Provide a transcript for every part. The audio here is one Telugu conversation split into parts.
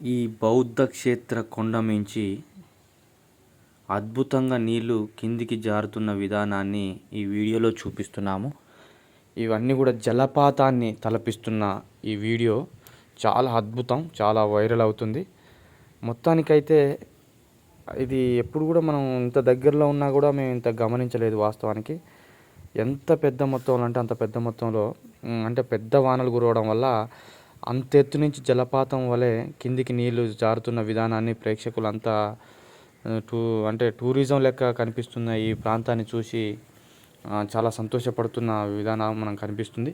ఈ బౌద్ధ క్షేత్ర కొండమించి అద్భుతంగా నీళ్ళు కిందికి జారుతున్న విధానాన్ని ఈ వీడియోలో చూపిస్తున్నాము. ఇవన్నీ కూడా జలపాతాన్ని తలపిస్తున్న ఈ వీడియో చాలా అద్భుతం చాలా వైరల్ అవుతుంది. మొత్తానికైతే ఇది ఎప్పుడు కూడా మనం ఇంత దగ్గరలో ఉన్నా కూడా మేము ఇంత గమనించలేదు వాస్తవానికి. ఎంత పెద్ద మొత్తంలో అంటే అంత పెద్ద మొత్తంలో అంటే పెద్ద వానలు కురవడం వల్ల అంత ఎత్తు నుంచి జలపాతం వలె కిందికి నీళ్ళు జారుతున్న విధానాన్ని ప్రేక్షకులంతా టూ అంటే టూరిజం లెక్క కనిపిస్తున్న ఈ ప్రాంతాన్ని చూసి చాలా సంతోషపడుతున్న విధానం మనకు కనిపిస్తుంది.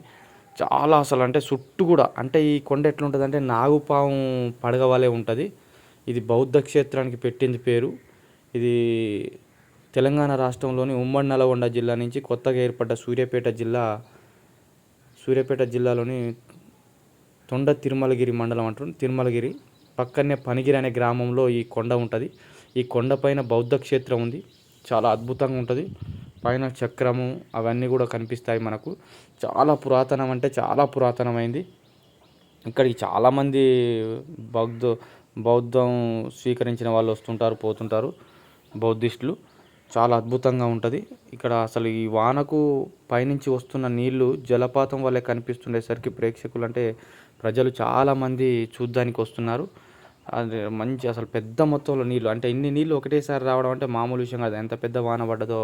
చాలా అసలు అంటే చుట్టూ కూడా అంటే ఈ కొండ ఎట్లుంటుంది అంటే నాగుపాము పడగ వలె ఉంటుంది. ఇది బౌద్ధ క్షేత్రానికి పెట్టింది పేరు. ఇది తెలంగాణ రాష్ట్రంలోని ఉమ్మడి నల్గొండ జిల్లా నుంచి కొత్తగా ఏర్పడ్డ సూర్యాపేట జిల్లా సూర్యాపేట జిల్లాలోని తొండ తిరుమలగిరి మండలం అంటారు తిరుమలగిరి పక్కనే పనిగిరి అనే గ్రామంలో ఈ కొండ ఉంటుంది. ఈ కొండపైన బౌద్ధ క్షేత్రం ఉంది. చాలా అద్భుతంగా ఉంటుంది. పైన చక్రము అవన్నీ కూడా కనిపిస్తాయి మనకు. చాలా పురాతనం అంటే చాలా పురాతనమైంది. ఇక్కడికి చాలామంది బౌద్ధ బౌద్ధం స్వీకరించిన వాళ్ళు వస్తుంటారు పోతుంటారు బౌద్ధిస్టులు. చాలా అద్భుతంగా ఉంటుంది. ఇక్కడ అసలు ఈ వానకు పైనుంచి వస్తున్న నీళ్ళు జలపాతం వల్లే కనిపిస్తుండేసరికి ప్రేక్షకులు అంటే ప్రజలు చాలామంది చూడ్డానికి వస్తున్నారు. అది మంచి అసలు పెద్ద మొత్తంలో నీళ్ళు అంటే ఇన్ని నీళ్ళు ఒకటేసారి రావడం అంటే మామూలు విషయం కాదు. ఎంత పెద్ద వాన పడ్డదో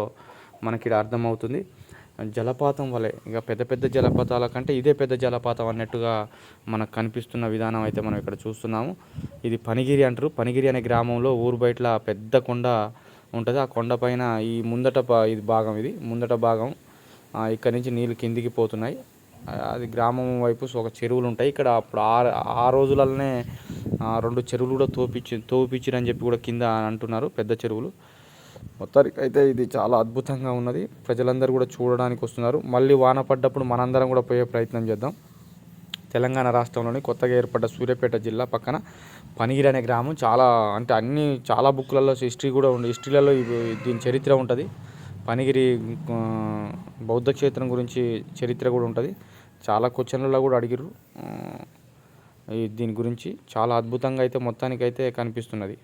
మనకి ఇక్కడ అర్థమవుతుంది. జలపాతం వలె ఇక పెద్ద పెద్ద జలపాతాల కంటే ఇదే పెద్ద జలపాతం అన్నట్టుగా మనకు కనిపిస్తున్న విధానం అయితే మనం ఇక్కడ చూస్తున్నాము. ఇది పనిగిరి అంటారు. పనిగిరి అనే గ్రామంలో ఊరు బయట పెద్ద కొండ ఉంటుంది. ఆ కొండపైన ఈ ముందట ఇది భాగం ఇది. ముందట భాగం ఇక్కడ నుంచి నీళ్ళు కిందికి పోతున్నాయి. అది గ్రామం వైపు ఒక చెరువులు ఉంటాయి. ఇక్కడ అప్పుడు ఆ ఆ రోజులలోనే రెండు చెరువులు కూడా తోపిచ్చి తోపిచ్చిరని చెప్పి కూడా కింద అంటున్నారు పెద్ద చెరువులు. మొత్తానికి అయితే ఇది చాలా అద్భుతంగా ఉన్నది. ప్రజలందరూ కూడా చూడడానికి వస్తున్నారు. మళ్ళీ వాన పడ్డప్పుడు మనందరం కూడా పోయే ప్రయత్నం చేద్దాం. తెలంగాణ రాష్ట్రంలోని కొత్తగా ఏర్పడ్డ సూర్యాపేట జిల్లా పక్కన పనిగిరి అనే గ్రామం. చాలా అంటే అన్ని చాలా బుక్లలో హిస్టరీ కూడా ఉంది. హిస్టరీలలో దీని చరిత్ర ఉంటుంది. పనిగిరి బౌద్ధ క్షేత్రం గురించి చరిత్ర కూడా ఉంటుంది. చాలా క్వశ్చన్లలో కూడా అడిగిర్రు. దీని గురించి చాలా అద్భుతంగా అయితే మొత్తానికి అయితే కనిపిస్తున్నది.